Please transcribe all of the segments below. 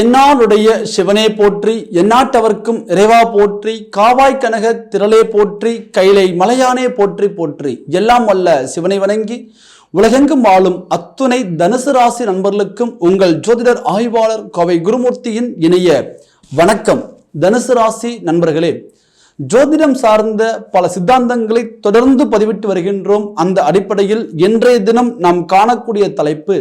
தென்னாளுடைய சிவனே போற்றி எந்நாட்டவர்க்கும் இறைவா போற்றி காவாய் கனக திரளே போற்றி கைலை மலையானே போற்றி போற்றி. எல்லாம் வல்ல சிவனை வணங்கி உலகெங்கும் வாழும் அத்துணை தனுசு ராசி நண்பர்களுக்கும் உங்கள் ஜோதிடர் ஆய்வாளர் கோவை குருமூர்த்தியின் இணைய வணக்கம். தனுசு ராசி நண்பர்களே ஜோதிடம் சார்ந்த பல சித்தாந்தங்களை தொடர்ந்து பதிவிட்டு வருகின்றோம். அந்த அடிப்படையில் இன்றைய தினம் நாம் காணக்கூடிய தலைப்பு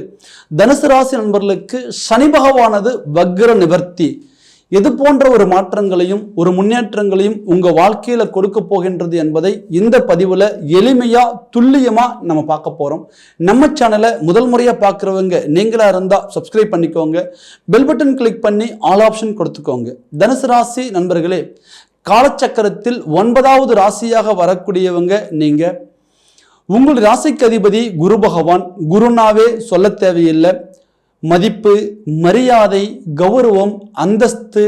தனுசு ராசி நண்பர்களுக்கு சனி பகவானது வக்ர நிவர்த்தி. எது போன்ற ஒரு மாற்றங்களையும் ஒரு முன்னேற்றங்களையும் உங்க வாழ்க்கையில கொடுக்க போகின்றது என்பதை இந்த பதிவுல எளிமையா துல்லியமா நம்ம பார்க்க போறோம். நம்ம சேனலை முதல் முறையா பார்க்குறவங்க நீங்களா இருந்தா சப்ஸ்கிரைப் பண்ணிக்கோங்க. பெல் பட்டன் கிளிக் பண்ணி ஆல் ஆப்ஷன் கொடுத்துக்கோங்க. தனுசு ராசி நண்பர்களே காலச்சக்கரத்தில் ஒன்பதாவது ராசியாக வரக்கூடியவங்க நீங்க. உங்கள் ராசிக்கு அதிபதி குரு பகவான். குருனாவே சொல்ல தேவையில்லை. மதிப்பு மரியாதை கௌரவம் அந்தஸ்து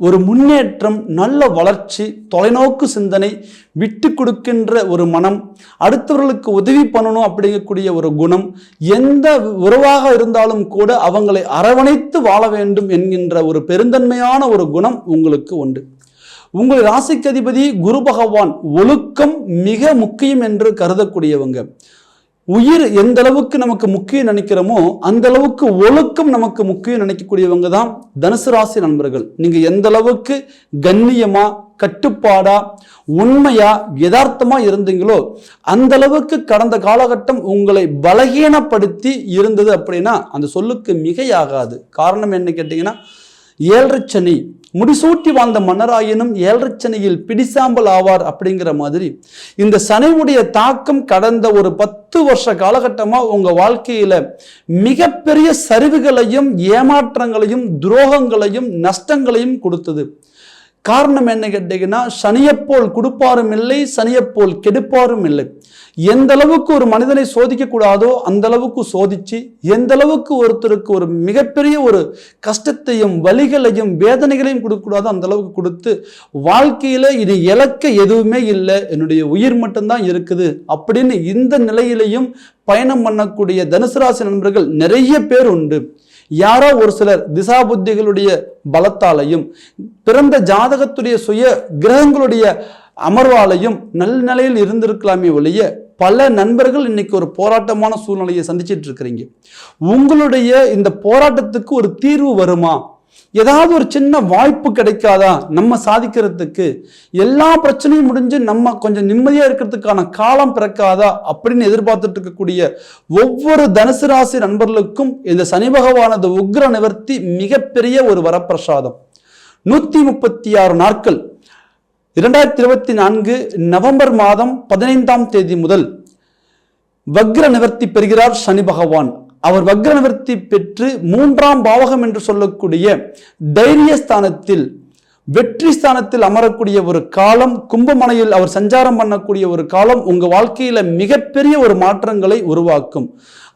ஒரு முன்னேற்றம் நல்ல வளர்ச்சி தொலைநோக்கு சிந்தனை விட்டு கொடுக்கின்ற ஒரு மனம் அடுத்தவர்களுக்கு உதவி பண்ணணும் அப்படிங்கக்கூடிய ஒரு குணம் எந்த உறவாக இருந்தாலும் கூட அவங்களை அரவணைத்து வாழ வேண்டும் என்கின்ற ஒரு பெருந்தன்மையான ஒரு குணம் உங்களுக்கு உண்டு. உங்கள் ராசிக்கு அதிபதி குரு பகவான் ஒழுக்கம் மிக முக்கியம் என்று கருதக்கூடியவங்க. உயிர் எந்த அளவுக்கு நமக்கு முக்கியம் நினைக்கிறோமோ அந்த அளவுக்கு ஒழுக்கம் நமக்கு முக்கியம் நினைக்கக்கூடியவங்க தான் தனுசு ராசி நண்பர்கள். நீங்க எந்த அளவுக்கு கண்ணியமா கட்டுப்பாடா உண்மையா யதார்த்தமா இருந்தீங்களோ அந்த அளவுக்கு கடந்த காலகட்டம் உங்களை பலகீனப்படுத்தி இருந்தது அப்படின்னா அந்த சொல்லுக்கு மிகையாகாது. காரணம் என்ன கேட்டீங்கன்னா ஏழரை முடிசூட்டி வாழ்ந்த மன்னராயினும் ஏழரைச்சனையில் பிடிசாம்பல் ஆவார் அப்படிங்கிற மாதிரி இந்த சனியுடைய தாக்கம் கடந்த ஒரு பத்து வருஷ காலகட்டமாக உங்கள் வாழ்க்கையில் மிகப்பெரிய சரிவுகளையும் ஏமாற்றங்களையும் துரோகங்களையும் நஷ்டங்களையும் கொடுத்தது. காரணம் என்ன கேட்டீங்கன்னா சனியப்போல் கொடுப்பாரும் இல்லை சனியப்போல் கெடுப்பாரும் இல்லை. எந்த அளவுக்கு ஒரு மனிதனை சோதிக்க கூடாதோ அந்த அளவுக்கு சோதிச்சு எந்த அளவுக்கு ஒருத்தருக்கு ஒரு மிகப்பெரிய ஒரு கஷ்டத்தையும் வலிகளையும் வேதனைகளையும் கொடுக்கக்கூடாதோ அந்த அளவுக்கு கொடுத்து வாழ்க்கையில இது இழக்க எதுவுமே இல்லை என்னுடைய உயிர் மட்டும்தான் இருக்குது அப்படின்னு இந்த நிலையிலையும் பயணம் பண்ணக்கூடிய தனுசு ராசி நண்பர்கள் நிறைய பேர் உண்டு. யாரோ ஒரு சிலர் திசா புத்திகளுடைய பலத்தாலையும் பிறந்த ஜாதகத்துடைய சுய கிரகங்களுடைய அமர்வாலையும் நல்ல நிலையில் இருந்திருக்கலாமே ஒழிய பல நண்பர்கள் இன்னைக்கு ஒரு போராட்டமான சூழ்நிலையை சந்திச்சிட்டு இருக்கிறீங்க. உங்களுடைய இந்த போராட்டத்துக்கு ஒரு தீர்வு வருமா? ஏதாவது ஒரு சின்ன வாய்ப்பு கிடைக்காதா? நம்ம சாதிக்கிறதுக்கு எல்லா பிரச்சனையும் முடிஞ்சு நம்ம கொஞ்சம் நிம்மதியாக இருக்கிறதுக்கான காலம் பிறக்காதா? அப்படின்னு எதிர்பார்த்துட்டு இருக்கக்கூடிய ஒவ்வொரு தனுசு ராசி நண்பர்களுக்கும் இந்த சனி பகவானது உக்ர நிவர்த்தி மிகப்பெரிய ஒரு வரப்பிரசாதம். நூற்றி முப்பத்தி ஆறு நாட்கள். இரண்டாயிரத்தி இருபத்தி நான்கு நவம்பர் மாதம் பதினைந்தாம் தேதி முதல் வக்ர நிவர்த்தி பெறுகிறார் சனி பகவான். அவர் வக்ர நிவர்த்தி பெற்று மூன்றாம் பாவகம் என்று சொல்லக்கூடிய தைரியஸ்தானத்தில் வெற்றி ஸ்தானத்தில் அமரக்கூடிய ஒரு காலம் கும்பமனையில் அவர் சஞ்சாரம் பண்ணக்கூடிய ஒரு காலம் உங்க வாழ்க்கையில மிகப்பெரிய ஒரு மாற்றங்களை உருவாக்கும்.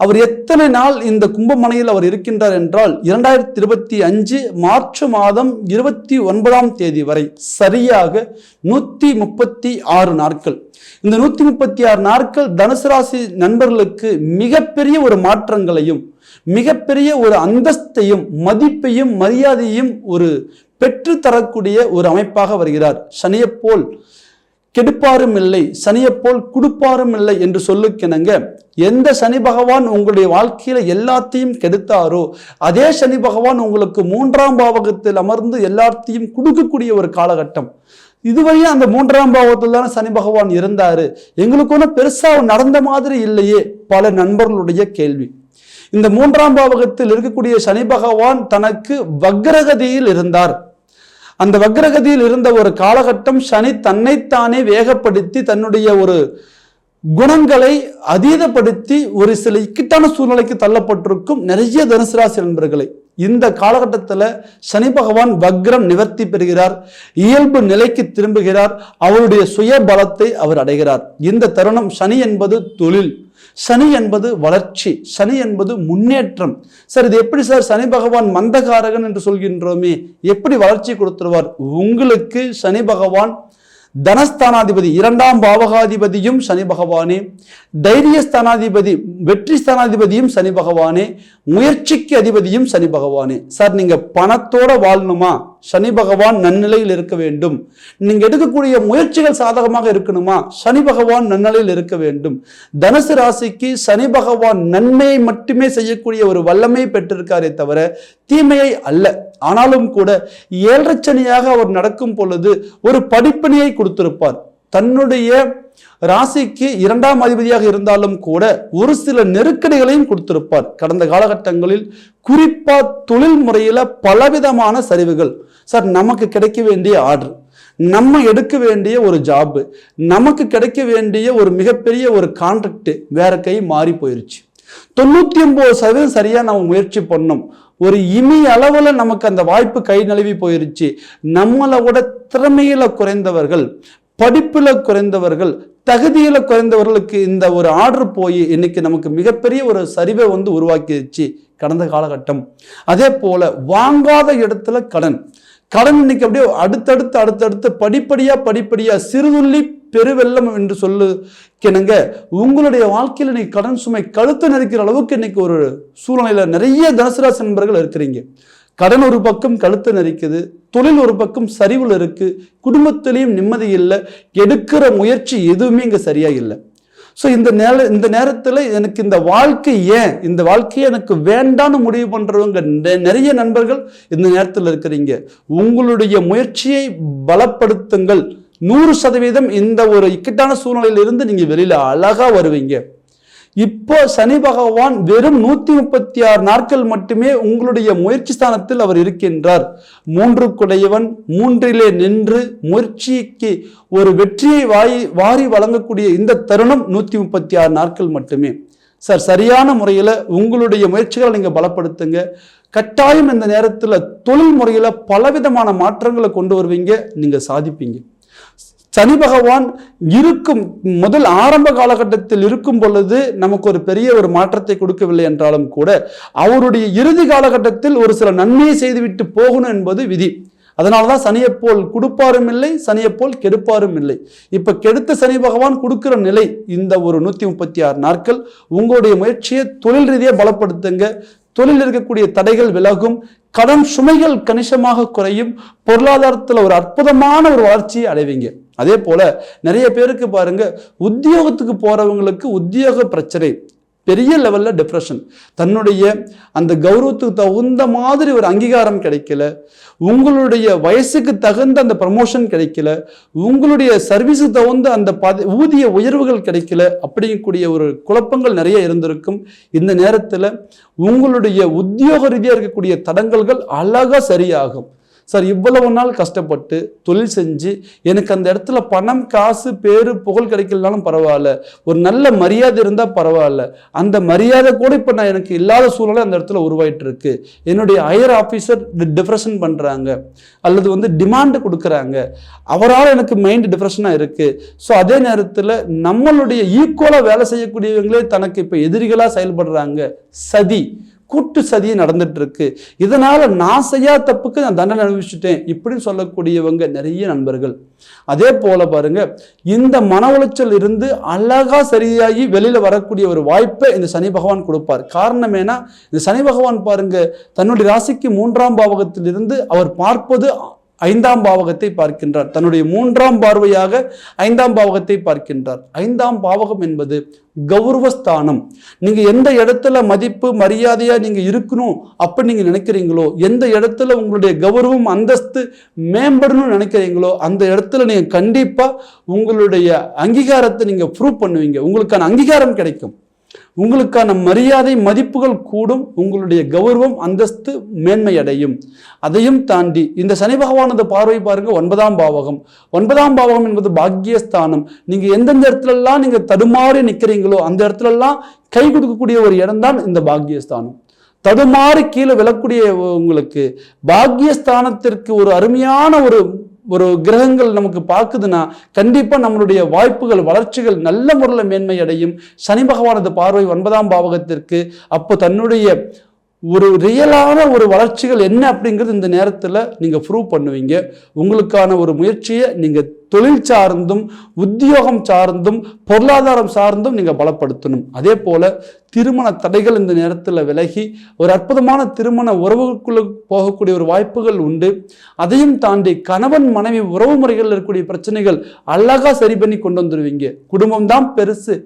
அவர் எத்தனை நாள் இந்த கும்பமனையில் அவர் இருக்கின்றார் என்றால் இரண்டாயிரத்தி இருபத்தி அஞ்சு மார்ச் மாதம் இருபத்தி ஒன்பதாம் தேதி வரை சரியாக நூத்தி முப்பத்தி ஆறு நாட்கள். இந்த நூத்தி முப்பத்தி ஆறு நாட்கள் தனுசு ராசி நண்பர்களுக்கு மிகப்பெரிய ஒரு மாற்றங்களையும் மிகப்பெரிய ஒரு அந்தஸ்தையும் மதிப்பையும் மரியாதையும் ஒரு பெற்றுத்தரக்கூடிய ஒரு அமைப்பாக வருகிறார். சனியப்போல் கெடுப்பாரும் இல்லை சனியப்போல் கொடுப்பாரும் இல்லை என்று சொல்லுக்கிணங்க எந்த சனி பகவான் உங்களுடைய வாழ்க்கையில எல்லாத்தையும் கெடுத்தாரோ அதே சனி பகவான் உங்களுக்கு மூன்றாம் பாவகத்தில் அமர்ந்து எல்லாத்தையும் கொடுக்கக்கூடிய ஒரு காலகட்டம். இதுவரையும் அந்த மூன்றாம் பாவத்தில் தானே சனி பகவான் இருந்தாரு. எங்களுக்கு ஒன்றும் பெருசாக நடந்த மாதிரி இல்லையே பல நண்பர்களுடைய கேள்வி. இந்த மூன்றாம் பாவகத்தில் இருக்கக்கூடிய சனி பகவான் தனக்கு வக்ரகதியில் இருந்தார். அந்த வக்ரகதியில் இருந்த ஒரு காலகட்டம் சனி தன்னைத்தானே வேகப்படுத்தி தன்னுடைய ஒரு குணங்களை அதீதப்படுத்தி ஒரு சில இக்கட்டான சூழ்நிலைக்கு தள்ளப்பட்டிருக்கும் நிறைய தனுசு ராசி நண்பர்களை. இந்த காலகட்டத்தில் சனி பகவான் வக்ரம் நிவர்த்தி பெறுகிறார். இயல்பு நிலைக்கு திரும்புகிறார். அவருடைய சுய பலத்தை அவர் அடைகிறார். இந்த தருணம் சனி என்பது தொழில். சனி என்பது வளர்ச்சி சனி என்பது முன்னேற்றம். சார் இது எப்படி சார் சனி பகவான் மந்தகாரகன் என்று சொல்கின்றோமே? எப்படி வளர்ச்சி கொடுத்துருவார்? உங்களுக்கு சனி பகவான் தனஸ்தானாதிபதி இரண்டாம் பாவகாதிபதியும் சனி பகவானே. தைரியஸ்தானாதிபதி வெற்றி ஸ்தானாதிபதியும் சனி பகவானே. முயற்சிக்கு அதிபதியும் சனி பகவானே. சார் நீங்க பணத்தோட வாழணுமா? சனி பகவான் நன்னிலையில் இருக்க வேண்டும். நீங்க எடுக்கக்கூடிய முயற்சிகள் சாதகமாக இருக்கணுமா? சனி பகவான் நன்னிலையில் இருக்க வேண்டும். தனுசு ராசிக்கு சனி பகவான் நன்மையை மட்டுமே செய்யக்கூடிய ஒரு வல்லமை பெற்றிருக்காரே தவிர தீமையை அல்ல. ஆனாலும் கூட ஏழரை சனியாக அவர் நடக்கும் பொழுது ஒரு படிப்பினையை கொடுத்திருப்பார். தன்னுடைய ராசிக்கு இரண்டாம் அதிபதியாக இருந்தாலும் கூட ஒரு சில நெருக்கடிகளையும் கொடுத்திருப்பார். கடந்த காலகட்டங்களில் குறிப்பா தொழில் முறையில பலவிதமான சரிவுகள் சார் நமக்கு கிடைக்க வேண்டிய ஆர்டர் நம்ம எடுக்க வேண்டிய ஒரு ஜாப்பு நமக்கு கிடைக்க வேண்டிய ஒரு மிகப்பெரிய ஒரு கான்ட்ராக்ட் வேற கை மாறி போயிருச்சு. தொண்ணூத்தி ஒன்பது சதவீதம் சரியா நம்ம முயற்சி பண்ணோம். ஒரு இமி அளவுல நமக்கு அந்த வாய்ப்பு கை நழுவி போயிருச்சு. நம்மளை விட திறமையில குறைந்தவர்கள் படிப்பில் குறைந்தவர்கள் தகுதியில் குறைந்தவர்களுக்கு இந்த ஒரு ஆர்டர் போய் இன்னைக்கு நமக்கு மிகப்பெரிய ஒரு சரிவை வந்து உருவாக்கிடுச்சு கடந்த காலகட்டம். அதே போல வாங்காத இடத்துல கடன் கடன் இன்னைக்கு அப்படியே அடுத்தடுத்து அடுத்தடுத்து படிப்படியாக படிப்படியாக சிறுதுள்ளி பெருவெள்ளம் என்று சொல்லு கிணங்க உங்களுடைய வாழ்க்கையில் இன்னைக்கு கடன் சுமை கழுத்து நெரிக்கிற அளவுக்கு இன்னைக்கு ஒரு சூழ்நிலையில் நிறைய தனுசுராசி நண்பர்கள் இருக்கிறீங்க. கடன் ஒரு பக்கம் கழுத்து நெரிக்குது தொழில் ஒரு பக்கம் சரிவில் இருக்குது குடும்பத்திலையும் நிம்மதி இல்லை எடுக்கிற முயற்சி எதுவுமே இங்கே சரியாக இல்லை. ஸோ இந்த நேர இந்த நேரத்தில் எனக்கு இந்த வாழ்க்கை ஏன்? இந்த வாழ்க்கையை எனக்கு வேண்டான்னு முடிவு பண்ணுறவங்க நெ- நிறைய நண்பர்கள் இந்த நேரத்தில் இருக்கிறீங்க. உங்களுடைய முயற்சியை பலப்படுத்துங்கள். நூறு சதவீதம் இந்த ஒரு இக்கட்டான சூழ்நிலையிலிருந்து நீங்கள் வெளியில் அழகாக வருவீங்க. இப்போ சனி பகவான் வெறும் நூத்தி முப்பத்தி ஆறு நாட்கள் மட்டுமே உங்களுடைய முயற்சி ஸ்தானத்தில் அவர் இருக்கின்றார். மூன்று குடையவன் மூன்றிலே நின்று முயற்சிக்கு ஒரு வெற்றியை வாரி வாரி வழங்கக்கூடிய இந்த தருணம் நூத்தி முப்பத்தி ஆறு நாட்கள் மட்டுமே. சார் சரியான முறையில் உங்களுடைய முயற்சிகளை நீங்கள் பலப்படுத்துங்க. கட்டாயம் இந்த நேரத்தில் தொழில் முறையில் பலவிதமான மாற்றங்களை கொண்டு வருவீங்க. நீங்கள் சாதிப்பீங்க. சனி பகவான் இருக்கும் முதல் ஆரம்ப காலகட்டத்தில் இருக்கும் பொழுது நமக்கு ஒரு பெரிய ஒரு மாற்றத்தை கொடுக்கவில்லை என்றாலும் கூட அவருடைய இறுதி காலகட்டத்தில் ஒரு சில நன்மையை செய்துவிட்டு போகணும் என்பது விதி. அதனால தான் சனியை போல் கொடுப்பாரும் இல்லை சனியை போல் கெடுப்பாரும் இல்லை. இப்போ கெடுத்த சனி பகவான் கொடுக்குற நிலை இந்த ஒரு நூற்றி முப்பத்தி ஆறு நாட்கள் உங்களுடைய முயற்சியை தொழில் ரீதியாக பலப்படுத்துங்க. தொழில் இருக்கக்கூடிய தடைகள் விலகும் கடன் சுமைகள் கணிசமாக குறையும் பொருளாதாரத்தில் ஒரு அற்புதமான ஒரு வளர்ச்சியை அடைவீங்க. அதே போல் நிறைய பேருக்கு பாருங்க உத்தியோகத்துக்கு போகிறவங்களுக்கு உத்தியோக பிரச்சனை பெரிய லெவலில் டிப்ரெஷன் தன்னுடைய அந்த கௌரவத்துக்கு தகுந்த மாதிரி ஒரு அங்கீகாரம் கிடைக்கல உங்களுடைய வயசுக்கு தகுந்த அந்த ப்ரமோஷன் கிடைக்கல உங்களுடைய சர்வீஸுக்கு தகுந்த அந்த பத ஊதிய உயர்வுகள் கிடைக்கல அப்படிங்கக்கூடிய ஒரு குழப்பங்கள் நிறைய இருந்திருக்கும். இந்த நேரத்தில் உங்களுடைய உத்தியோக ரீதியாக இருக்கக்கூடிய தடங்கல்கள் அழகாக சரியாகும். சார் இவ்வளவு நாள் கஷ்டப்பட்டு தொழில் செஞ்சு எனக்கு அந்த இடத்துல பணம் காசு பேரு புகழ் கிடைக்கலனாலும் பரவாயில்ல. ஒரு நல்ல மரியாதை இருந்தால் பரவாயில்ல. அந்த மரியாதை கூட இப்போ நான் எனக்கு இல்லாத சூழ்நிலை அந்த இடத்துல உருவாயிட்டு இருக்கு என்னுடைய ஹையர் ஆஃபீஸர் டிப்ரெஷன் பண்ணுறாங்க அல்லது வந்து டிமாண்டு கொடுக்குறாங்க. அவரால் எனக்கு மைண்ட் டிப்ரெஷனாக இருக்குது ஸோ அதே நேரத்தில் நம்மளுடைய ஈக்குவலாக வேலை செய்யக்கூடியவங்களே தனக்கு இப்போ எதிரிகளாக செயல்படுறாங்க. சதி. கூட்டு சதி நடந்துட்டு இருக்கு இதனால நான் செய்யாத தப்புக்கு நான் தண்டனை அனுபவிச்சுட்டேன் இப்படின்னு சொல்லக்கூடியவங்க நிறைய நண்பர்கள். அதே போல பாருங்க இந்த மன உளைச்சல் இருந்து அழகா சரியாகி வெளியில வரக்கூடிய ஒரு வாய்ப்பை இந்த சனி பகவான் கொடுப்பார். காரணம் ஏன்னா இந்த சனி பகவான் பாருங்க தன்னுடைய ராசிக்கு மூன்றாம் பாவகத்திலிருந்து அவர் பார்ப்பது ஐந்தாம் பாவகத்தை பார்க்கின்றார். தன்னுடைய மூன்றாம் பார்வையாக ஐந்தாம் பாவகத்தை பார்க்கின்றார். ஐந்தாம் பாவகம் என்பது கௌரவஸ்தானம். நீங்க எந்த இடத்துல மதிப்பு மரியாதையா நீங்க இருக்கணும் அப்படி நீங்க நினைக்கிறீங்களோ எந்த இடத்துல உங்களுடைய கௌரவம் அந்தஸ்து மேம்படணும்னு நினைக்கிறீங்களோ அந்த இடத்துல நீங்க கண்டிப்பா உங்களுடைய அங்கீகாரத்தை நீங்க ப்ரூவ் பண்ணுவீங்க. உங்களுக்கான அங்கீகாரம் கிடைக்கும். உங்களுக்கான மரியாதை மதிப்புகள் கூடும் உங்களுடைய கௌரவம் அந்தஸ்து மேன்மை அடையும் அதையும் தாண்டி இந்த சனி பகவானது பார்வை பாருங்க ஒன்பதாம் பாவகம். ஒன்பதாம் பாவகம் என்பது பாக்கியஸ்தானம் நீங்கள் எந்தெந்த இடத்துலலாம் நீங்கள் தடுமாறி நிற்கிறீங்களோ அந்த இடத்துலலாம் கை கொடுக்கக்கூடிய ஒரு இடம்தான் இந்த பாக்கியஸ்தானம் தடுமாறி கீழே விழக்கூடிய உங்களுக்கு பாக்கியஸ்தானத்திற்கு ஒரு அருமையான ஒரு ஒரு கிரகங்கள் நமக்கு பார்க்குதுன்னா கண்டிப்பாக நம்மளுடைய வாய்ப்புகள் வளர்ச்சிகள் நல்ல முறையில் மேன்மை அடையும் சனி பகவானது பார்வை ஒன்பதாம் பாவகத்திற்கு அப்போ தன்னுடைய ஒரு ரியலான ஒரு வளர்ச்சிகள் என்ன அப்படிங்கிறது இந்த நேரத்தில் நீங்கள் ப்ரூவ் பண்ணுவீங்க. உங்களுக்கான ஒரு முயற்சியை நீங்கள் தொழில் சார்ந்தும் உத்தியோகம் சார்ந்தும் பொருளாதாரம் சார்ந்தும் நீங்கள் பலப்படுத்தணும். அதே போல் திருமண தடைகள் இந்த நேரத்தில் விலகி ஒரு அற்புதமான திருமண உறவுக்குள்ள போகக்கூடிய ஒரு வாய்ப்புகள் உண்டு. அதையும் தாண்டி கணவன் மனைவி உறவு முறைகளில் இருக்கக்கூடிய பிரச்சனைகள் அழகாக சரி பண்ணி கொண்டு வந்துடுவீங்க குடும்பம் தான் பெருசு.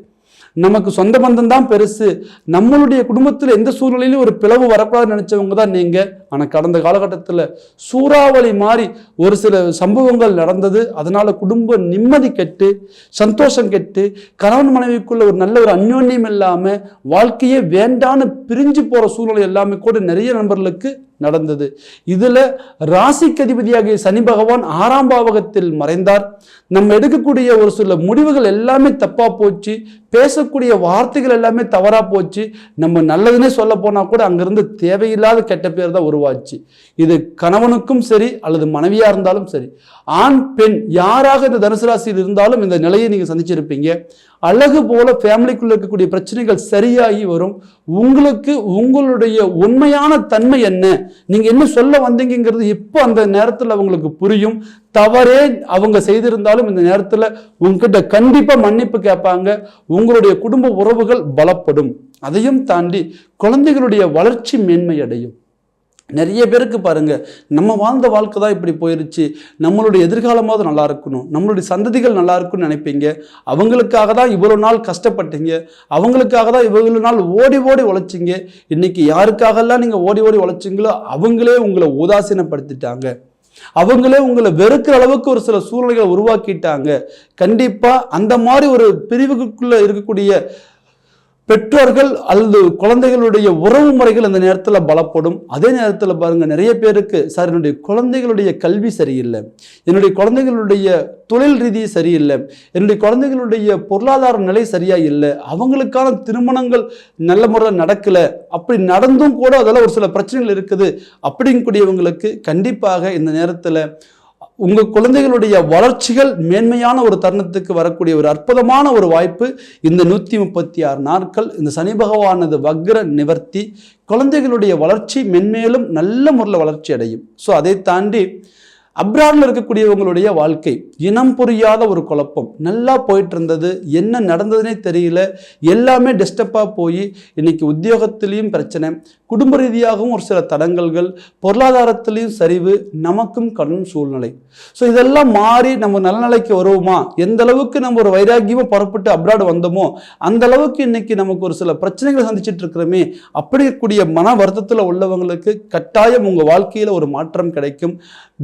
நமக்கு சொந்த பந்தம் தான் பெருசு. நம்மளுடைய குடும்பத்தில் எந்த சூழ்நிலையிலும் ஒரு பிளவு வரக்கூடாதுன்னு நினச்சவங்க தான் நீங்கள் ஆனால் கடந்த காலகட்டத்தில் சூறாவளி மாதிரி ஒரு சில சம்பவங்கள் நடந்தது. அதனால் குடும்ப நிம்மதி கெட்டு சந்தோஷம் கெட்டு கணவன் மனைவிக்குள்ள ஒரு நல்ல ஒரு அந்யோன்யம் இல்லாமல் வாழ்க்கையே வேண்டான்னு பிரிஞ்சு போகிற சூழ்நிலை எல்லாமே கூட நிறைய நண்பர்களுக்கு நடந்தது. இதுல ராசிக்கு அதிபதியாகிய சனி பகவான் ஆறாம் பாவகத்தில் மறைந்தார். நம்ம எடுக்கக்கூடிய ஒரு சில முடிவுகள் எல்லாமே தப்பா போச்சு. பேசக்கூடிய வார்த்தைகள் எல்லாமே தவறா போச்சு. நம்ம நல்லதுன்னே சொல்ல போனா கூட அங்கிருந்து தேவையில்லாத கெட்ட பேர் தான் உருவாச்சு. இது கணவனுக்கும் சரி அல்லது மனைவியா இருந்தாலும் சரி. ஆண் பெண் யாராக இந்த தனுசு ராசியில் இருந்தாலும் இந்த நிலையை நீங்க சந்திச்சிருப்பீங்க. அழகு போல ஃபேமிலிக்குள்ள இருக்கக்கூடிய பிரச்சனைகள் சரியாகி வரும். உங்களுக்கு உங்களுடைய உண்மையான தன்மை என்ன? நீங்க என்ன சொல்ல வந்தீங்கிறது இப்போ அந்த நேரத்தில் அவங்களுக்கு புரியும். தவறே அவங்க செய்திருந்தாலும் இந்த நேரத்தில் உங்ககிட்ட கண்டிப்பா மன்னிப்பு கேட்பாங்க. உங்களுடைய குடும்ப உறவுகள் பலப்படும். அதையும் தாண்டி குழந்தைகளுடைய வளர்ச்சி மேன்மை அடையும் நிறைய பேருக்கு பாருங்க நம்ம வாழ்ந்த வாழ்க்கை தான் இப்படி போயிருச்சு. நம்மளுடைய எதிர்காலமாவது நல்லா இருக்கணும். நம்மளுடைய சந்ததிகள் நல்லா இருக்கும்னு நினைப்பீங்க. அவங்களுக்காக தான் இவ்வளோ நாள் கஷ்டப்பட்டீங்க. அவங்களுக்காக தான் இவ்வளோ நாள் ஓடி ஓடி உழைச்சிங்க. இன்னைக்கு யாருக்காகலாம் நீங்கள் ஓடி ஓடி உழைச்சிங்களோ அவங்களே உங்களை உதாசீனப்படுத்திட்டாங்க. அவங்களே உங்களை வெறுக்கிற அளவுக்கு ஒரு சில சூழ்நிலைகளை உருவாக்கிட்டாங்க. கண்டிப்பா அந்த மாதிரி ஒரு பிரிவுக்குள்ள இருக்கக்கூடிய பெற்றோர்கள் அல்லது குழந்தைகளுடைய உறவு முறைகள் அந்த நேரத்தில் பலப்படும். அதே நேரத்தில் பாருங்கள் நிறைய பேருக்கு சார் என்னுடைய குழந்தைகளுடைய கல்வி சரியில்லை. என்னுடைய குழந்தைகளுடைய தொழில் ரீதி சரியில்லை. என்னுடைய குழந்தைகளுடைய பொருளாதார நிலை சரியாக இல்லை. அவங்களுக்கான திருமணங்கள் நல்ல முறையில் நடக்கலை. அப்படி நடந்தும் கூட அதெல்லாம் ஒரு சில பிரச்சனைகள் இருக்குது. அப்படிங்கக்கூடியவங்களுக்கு கண்டிப்பாக இந்த நேரத்தில் உங்கள் குழந்தைகளுடைய வளர்ச்சிகள் மேன்மையான ஒரு தருணத்துக்கு வரக்கூடிய ஒரு அற்புதமான ஒரு வாய்ப்பு இந்த நூற்றி முப்பத்தி ஆறு நாட்கள். இந்த சனி பகவானது வக்ர நிவர்த்தி. குழந்தைகளுடைய வளர்ச்சி மென்மேலும் நல்ல முறையில் வளர்ச்சி அடையும். ஸோ அதை தாண்டி அப்ராடில் இருக்கக்கூடியவங்களுடைய வாழ்க்கை இனம் புரியாத ஒரு குழப்பம் நல்லா போயிட்டு இருந்தது என்ன நடந்ததுனே தெரியல எல்லாமே டிஸ்டர்பாக போய் இன்றைக்கி உத்தியோகத்திலையும் பிரச்சனை குடும்ப ரீதியாகவும் ஒரு சில தடங்கல்கள் பொருளாதாரத்திலையும் சரிவு நமக்கும் கடும் சூழ்நிலை. ஸோ இதெல்லாம் மாறி நம்ம நலநிலைக்கு வருவோமா? எந்த அளவுக்கு நம்ம ஒரு வைராக்கியமாக புறப்பட்டு அப்ராடு வந்தோமோ அந்த அளவுக்கு இன்னைக்கு நமக்கு ஒரு சில பிரச்சனைகளை சந்திச்சுட்டு இருக்கிறோமே அப்படிக்கூடிய மன வருத்தத்தில் உள்ளவங்களுக்கு கட்டாயம் உங்கள் வாழ்க்கையில் ஒரு மாற்றம் கிடைக்கும்.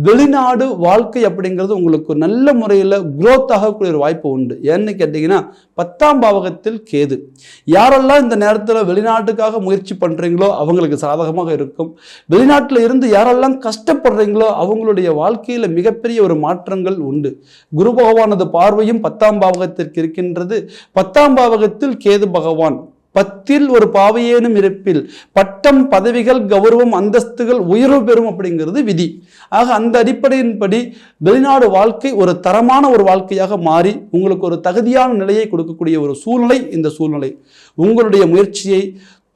வெளிநாடு வாழ்க்கை அப்படிங்கிறது உங்களுக்கு நல்ல முறையில் குரோத் ஆகக்கூடிய ஒரு வாய்ப்பு உண்டு. ஏன்னு கேட்டிங்கன்னா பத்தாம் பாவகத்தில் கேது. யாரெல்லாம் இந்த நேரத்தில் வெளிநாட்டுக்காக முயற்சி பண்ணுறீங்களோ அவங்களுக்கு சாதகமாக இருக்கும். வெளிநாட்டில் இருந்து யாரெல்லாம் கஷ்டப்படுறீங்களோ அவங்களுடைய வாழ்க்கையில் மிகப்பெரிய ஒரு மாற்றங்கள் உண்டு. குரு பகவானது பார்வையும் பத்தாம் பாவகத்திற்கு இருக்கின்றது. பத்தாம் பாவகத்தில் கேது பகவான் பத்தில் ஒரு பாவையேனும் இருப்பில் பட்டம் பதவிகள் கௌரவம் அந்தஸ்துகள் உயர்வு பெறும் அப்படிங்கிறது விதி. ஆக அந்த அடிப்படையின்படி வெளிநாடு வாழ்க்கை ஒரு தரமான ஒரு வாழ்க்கையாக மாறி உங்களுக்கு ஒரு தகுதியான நிலையை கொடுக்கக்கூடிய ஒரு சூழ்நிலை இந்த சூழ்நிலை. உங்களுடைய முயற்சியை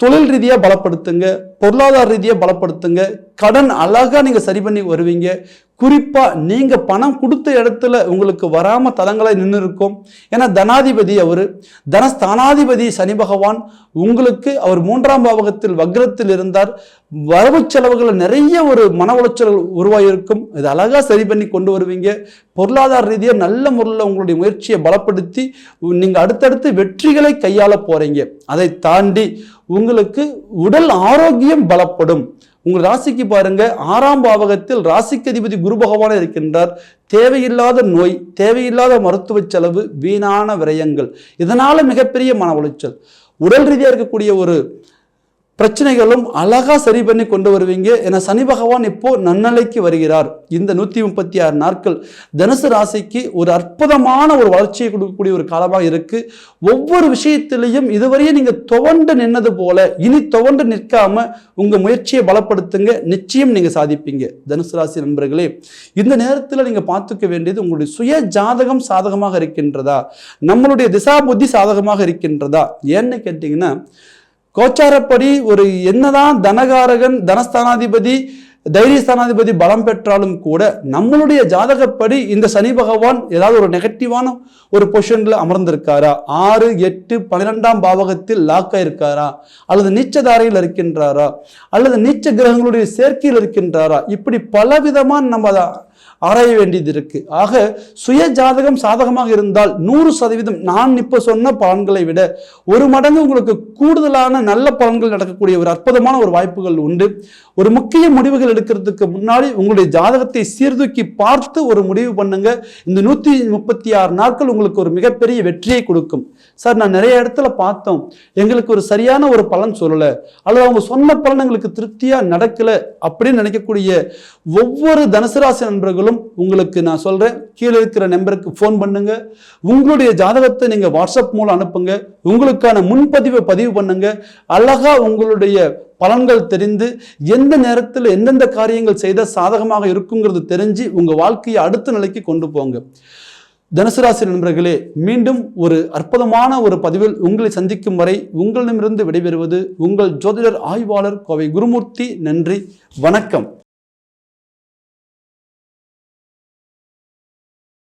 தொழில் ரீதியாக பலப்படுத்துங்க. பொருளாதார ரீதியாக பலப்படுத்துங்க. கடன் அழகாக நீங்கள் சரி பண்ணி வருவீங்க. குறிப்பாக நீங்கள் பணம் கொடுத்த இடத்துல உங்களுக்கு வராமல் தலங்களாக நின்று இருக்கும் ஏன்னா தனாதிபதி அவர் தனஸ்தானாதிபதி சனி பகவான் உங்களுக்கு அவர் மூன்றாம் பாவகத்தில் வக்ரத்தில் இருந்தார். வரவு செலவுகளில் நிறைய ஒரு மன உளைச்சல்கள் உருவாகியிருக்கும் இது அழகாக சரி பண்ணி கொண்டு வருவீங்க. பொருளாதார ரீதியாக நல்ல முறையில் உங்களுடைய முயற்சியை பலப்படுத்தி நீங்கள் அடுத்தடுத்து வெற்றிகளை கையாள போகிறீங்க அதை தாண்டி உங்களுக்கு உடல் ஆரோக்கியம் பலப்படும். உங்கள் ராசிக்கு பாருங்க ஆறாம் பாவகத்தில் ராசிக்கு அதிபதி குரு பகவான் இருக்கின்றார். தேவையில்லாத நோய் தேவையில்லாத மருத்துவ செலவு வீணான விரயங்கள். இதனால மிகப்பெரிய மன உளைச்சல். உடல் ரீதியாக இருக்கக்கூடிய ஒரு பிரச்சனைகளும் அழகா சரி பண்ணி கொண்டு வருவீங்க ஏன்னா சனி பகவான் இப்போ நன்னலைக்கு வருகிறார். இந்த நூற்றி முப்பத்தி ஆறு நாட்கள் தனுசு ராசிக்கு ஒரு அற்புதமான ஒரு வளர்ச்சியை கொடுக்கக்கூடிய ஒரு காலமாக இருக்கு. ஒவ்வொரு விஷயத்திலையும் இதுவரையே நீங்க துவண்டு நின்னது போல இனி துவண்டு நிற்காம உங்க முயற்சியை பலப்படுத்துங்க நிச்சயம் நீங்க சாதிப்பீங்க. தனுசு ராசி நண்பர்களே இந்த நேரத்தில் நீங்க பார்த்துக்க வேண்டியது உங்களுடைய சுய ஜாதகம் சாதகமாக இருக்கின்றதா? நம்மளுடைய திசா புத்தி சாதகமாக இருக்கின்றதா? ஏன்னு கேட்டீங்கன்னா கோச்சாரப்படி ஒரு என்னதான் தனகாரகன் தனஸ்தானாதிபதி தைரியஸ்தானாதிபதி பலம் பெற்றாலும் கூட நம்மளுடைய ஜாதகப்படி இந்த சனி பகவான் ஏதாவது ஒரு நெகட்டிவான ஒரு பொசிஷனில் அமர்ந்திருக்காரா? ஆறு எட்டு பன்னிரெண்டாம் பாவகத்தில் லாக் ஆயிருக்காரா? அல்லது நீச்சதாரையில் இருக்கின்றாரா? அல்லது நீச்ச கிரகங்களுடைய சேர்க்கையில் இருக்கின்றாரா? இப்படி பலவிதமான நம்ம அதை ஆராய வேண்டியது இருக்கு. ஆக சுய ஜாதகம் சாதகமாக இருந்தால் நூறு சதவீதம் நான் இப்ப சொன்ன பலன்களை விட ஒரு மடங்கு உங்களுக்கு கூடுதலான நல்ல பலன்கள் நடக்கக்கூடிய ஒரு அற்புதமான ஒரு வாய்ப்புகள் உண்டு. ஒரு முக்கிய முடிவுகள் எடுக்கிறதுக்கு முன்னாடி உங்களுடைய ஜாதகத்தை சீர்தூக்கி பார்த்து ஒரு முடிவு பண்ணுங்க. இந்த நூத்தி முப்பத்தி ஆறு நாட்கள் உங்களுக்கு ஒரு மிகப்பெரிய வெற்றியை கொடுக்கும். சார் நான் நிறைய இடத்துல பார்த்தோம். எங்களுக்கு ஒரு சரியான ஒரு பலன் சொல்லல. அல்லது அவங்க சொன்ன பலன் எங்களுக்கு திருப்தியா நடக்கல அப்படின்னு நினைக்கக்கூடிய ஒவ்வொரு தனுசு ராசி நண்பர்களும் உங்களுக்கு நான் சொல்றேன் கீழே இருக்கிற நம்பருக்கு ஃபோன் பண்ணுங்க. உங்களுடைய ஜாதகத்தை நீங்க வாட்ஸ்அப் மூலம் அனுப்புங்க. உங்களுக்கான முன்பதிவை பதிவு பண்ணுங்க. அழகா உங்களுடைய பலன்கள் தெரிந்து எந்த நேரத்தில் எந்தெந்த காரியங்கள் செய்தால் சாதகமாக இருக்குங்கிறது தெரிஞ்சு உங்க வாழ்க்கையை அடுத்த நிலைக்கு கொண்டு போங்க. தனுசுராசி நண்பர்களே மீண்டும் ஒரு அற்புதமான ஒரு பதிவில் உங்களை சந்திக்கும் வரை உங்களிடமிருந்து விடைபெறுவது உங்கள் ஜோதிடர் ஆய்வாளர் கோவை குருமூர்த்தி. நன்றி வணக்கம்.